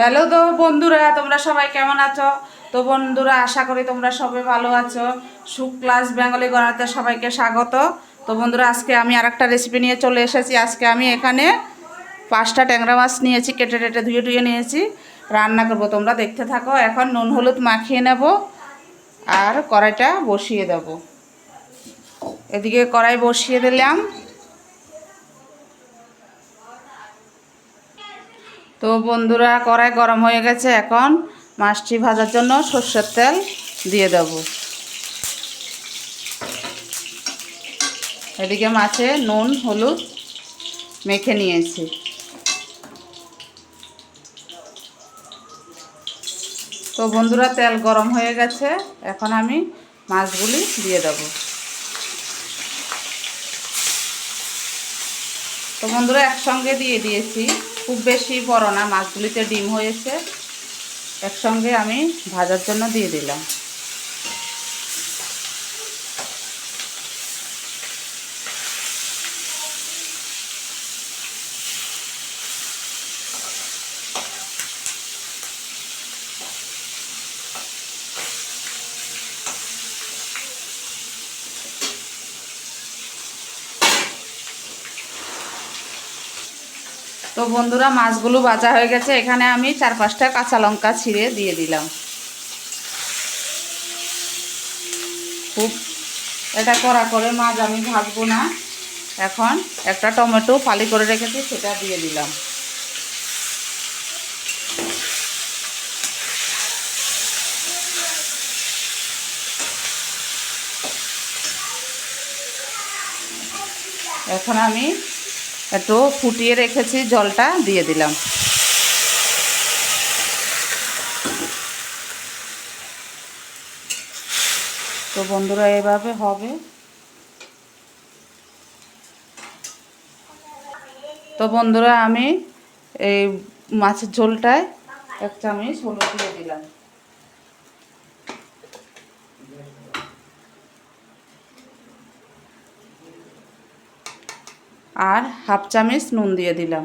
Hello তো বন্ধুরা, তোমরা সবাই কেমন আছো? তো বন্ধুরা, আশা করি তোমরা সবাই ভালো আছো। সুখ, ক্লাস, বেঙ্গলি গণাতে সবাইকে স্বাগত। তো বন্ধুরা, আজকে আমি আর একটা রেসিপি নিয়ে চলে এসেছি। আজকে আমি এখানে পাঁচটা ট্যাংরা মাছ নিয়েছি, কেটে টেটে ধুয়ে ধুয়ে নিয়েছি। রান্না করব, তোমরা দেখতে থাকো। এখন নুন, হলুদ মাখিয়ে নেব আর কড়াইটা বসিয়ে দেব। এদিকে কড়াই বসিয়ে দিলাম। তো বন্ধুরা, কড়াই গরম হয়ে গেছে, এখন মাছটি ভাজার জন্য সর্ষের তেল দিয়ে দেব। এদিকে মাছে নুন, হলুদ মেখে নিয়েছি। তো বন্ধুরা, তেল গরম হয়ে গেছে, এখন আমি মাছগুলি দিয়ে দেব। তো বন্ধুরা, একসঙ্গে দিয়ে দিয়েছি। খুব বেশি বড় না মাছগুলিতে ডিম হয়েছে। একসঙ্গে আমি ভাজার জন্য দিয়ে দিলাম। তো বন্ধুরা, মাছগুলো ভাজা হয়ে গেছে। এখানে আমি চার পাঁচটা কাঁচা লঙ্কা ছিঁড়ে দিয়ে দিলাম। খুব এটা করা করে মাছ আমি ভাজবো না। এখন একটা টমেটো ফালি করে রেখেছি, সেটা দিয়ে দিলাম। এখন আমি একটু ফুটিয়ে রেখেছি জলটা, দিয়ে দিলাম। তো বন্ধুরা, এভাবে হবে। তো বন্ধুরা, আমি এই মাছের ঝোলটায় এক চামচ হলুদ দিয়ে দিলাম। আর হাফ চামচ নুন দিয়ে দিলাম।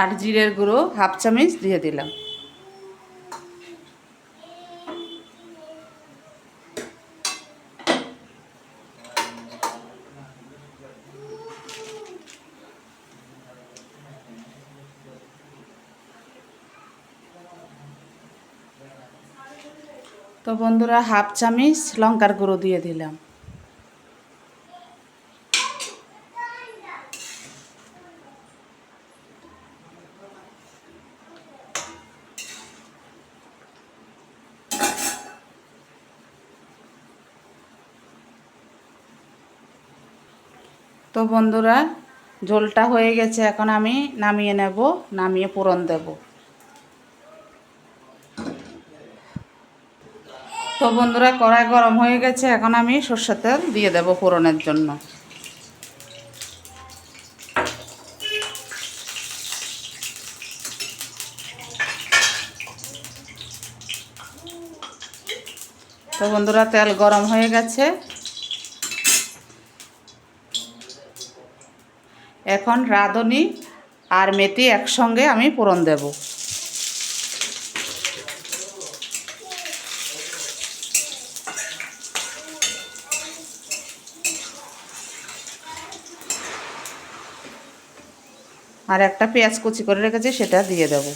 আর জিরের গুঁড়ো হাফ চামচ দিয়ে দিলাম। তো বন্ধুরা হাফ চামচ লঙ্কার গুঁড়ো দিয়ে দিলাম। তো বন্ধুরা, ঝোলটা হয়ে গেছে, এখন আমি নামিয়ে নেব, নামিয়ে পূরণ দেব। তো বন্ধুরা, কড়াই গরম হয়ে গেছে, এখন আমি সর্ষের তেল দিয়ে দেব ফোড়নের জন্য। তো বন্ধুরা, তেল গরম হয়ে গেছে। এখন রাঁধুনি আর মেথি একসঙ্গে আমি ফোড়ন দেব। আর একটা পেঁয়াজ কুচি করে রেখেছি সেটা দিয়ে দেব।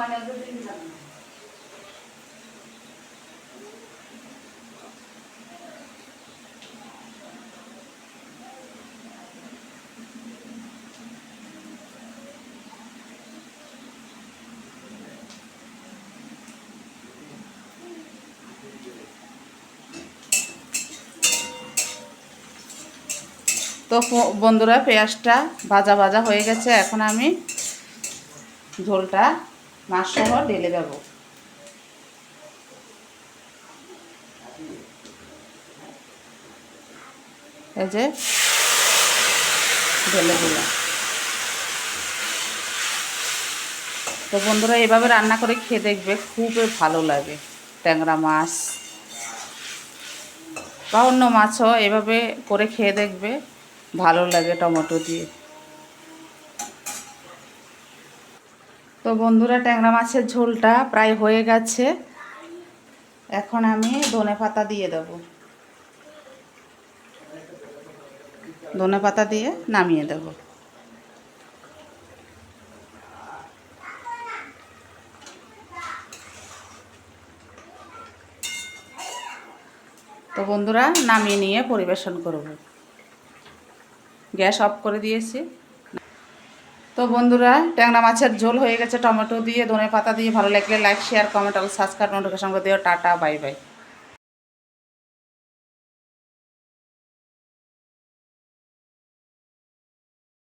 তো বন্ধুরা পেঁয়াজটা ভাজা ভাজা হয়ে গেছে। এখন আমি ঝোলটা মাছ সহ ঢেলে দেবো। এই যে ঢেলে দিলাম। তো বন্ধুরা, এভাবে রান্না করে খেয়ে দেখবে খুবই ভালো লাগে ট্যাংরা মাছ বা অন্য মাছও এভাবে করে খেয়ে দেখবে ভালো লাগে টমেটো দিয়ে। তো বন্ধুরা ট্যাংরা মাছের ঝোলটা প্রায় হয়ে গেছে। এখন আমি ধনে পাতা দিয়ে দেব। ধনে পাতা দিয়ে নামিয়ে দেব। তো বন্ধুরা নামিয়ে নিয়ে পরিবেশন করব। গ্যাস অফ করে দিয়েছি। তো বন্ধুরা, ট্যাংরা মাছের ঝোল হয়ে গেছে, টমেটো দিয়ে ধনে পাতা দিয়ে, ভালো লাগলে লাইক শেয়ার কমেন্ট আর সাবস্ক্রাইব নোটিফিকেশন করে দিও। Tata bye bye